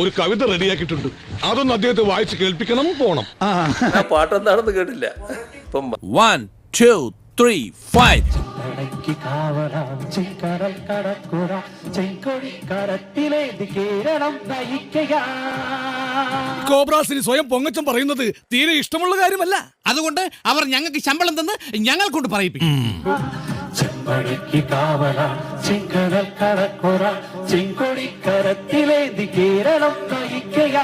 ഒരു കവിത റെഡിയാക്കിയിട്ടുണ്ട്. അതൊന്ന് അദ്ദേഹത്തെ വായിച്ച് കേൾപ്പിക്കണം പോണം. ആ. പാട്ടെന്താണെന്ന് കേട്ടില്ല. ഇപ്പം ചെങ്കടൽ ചെങ്കൊടി കരത്തിലേന്തി കേരളം നയിക്കുക കോബ്രാസിന് സ്വയം പൊങ്ങച്ചം പറയുന്നത് തീരെ ഇഷ്ടമുള്ള കാര്യമല്ല. അതുകൊണ്ട് അവർ ഞങ്ങൾക്ക് ശമ്പളം തന്ന് ഞങ്ങൾ കൊണ്ട് പറയിപ്പിക്കും ചെമ്പടയ്ക്ക് കാവലാ ചിങ്കടൽ കടക്കുറ ചെങ്കൊടി കരത്തിലേന്തി കേരളം നയിക്കുക.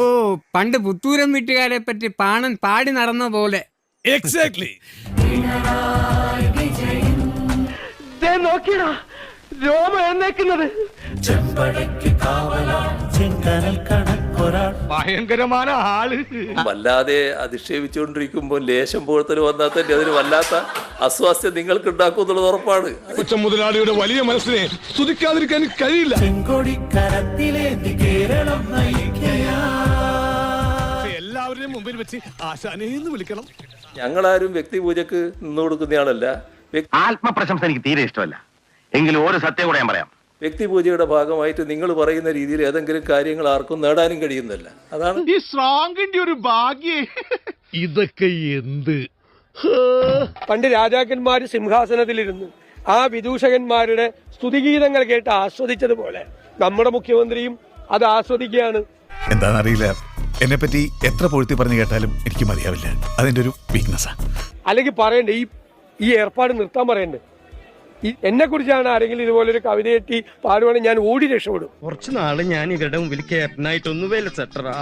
ഓ പണ്ട് പുത്തൂരം വീട്ടുകാരെ പറ്റി പാണൻ പാടി നടന്ന പോലെ. എക്സാക്ട്ലി ചെമ്പടയ്ക്ക് കാവലാം എന്നേക്കുന്നത് കടക്കുറ. ഭയങ്കരമായ ആൾ. വല്ലാതെ അധിക്ഷേപിച്ചുകൊണ്ടിരിക്കുമ്പോൾ ലേശം പുകഴ്ത്തൽ വന്നാൽ തന്നെ അതിന് വല്ലാത്ത അസ്വാസ്ഥ്യം നിങ്ങൾക്ക് ഉണ്ടാക്കും എന്നുള്ളത് ഉറപ്പാണ്. കൊച്ച മുതലാളിയുടെ വലിയ മനസ്സിനെ സ്തുതിക്കാതിരിക്കാൻ കഴിയില്ല. എല്ലാവരുടെയും മുമ്പിൽ വെച്ച് ആശാനേന്ന് വിളിക്കണം. ഞങ്ങളാരും വ്യക്തിപൂജക്ക് നിന്ന് കൊടുക്കുന്നയാളല്ല. വ്യക്തി- ആത്മപ്രശംസ എനിക്ക് തീരെ ഇഷ്ടമല്ല. എങ്കിലും ഒരു സത്യം കൂടെ ഞാൻ പറയാം. വ്യക്തി പൂജയുടെ ഭാഗമായിട്ട് നിങ്ങൾ പറയുന്ന രീതിയിൽ ഏതെങ്കിലും കാര്യങ്ങൾ ആർക്കും നേടാനും കഴിയുന്നില്ല അതാണ് ഈ സ്ട്രോങ്ങിന്റെ ഒരു ഭാഗ്യേ. ഇതൊക്കെ എന്ത്? പണ്ട് രാജാക്കന്മാർ സിംഹാസനത്തിലിരുന്ന് ആ വിദൂഷകന്മാരുടെ സ്തുതിഗീതങ്ങൾ കേട്ട് ആസ്വദിച്ചതുപോലെ നമ്മുടെ മുഖ്യമന്ത്രിയും അത് ആസ്വദിക്കുകയാണ്. എന്താണെന്നറിയില്ല. എന്നെ പറ്റി എത്ര പൊഴുത്തി പറഞ്ഞു കേട്ടാലും എനിക്ക് മതിയാവില്ല. അതിന്റെ ഒരു വീക്ക്നെസ്സാ അല്ലെങ്കിൽ പറയണ്ടേ ഈ ഈ ഏർപ്പാട് നിർത്താൻ പറയണ്ടേ? എന്നെ കുറിച്ചാണ് ആരെങ്കിലും ഇതുപോലൊരു കവിത എത്തി പാടുവാണെങ്കിൽ ഞാൻ ഓടി രക്ഷപ്പെടും. കുറച്ചു നാൾ ഞാൻ ഇവരുടെ മുമ്പിൽ ക്യാപ്റ്റനായിട്ടൊന്ന് വിലസെട്ടറാ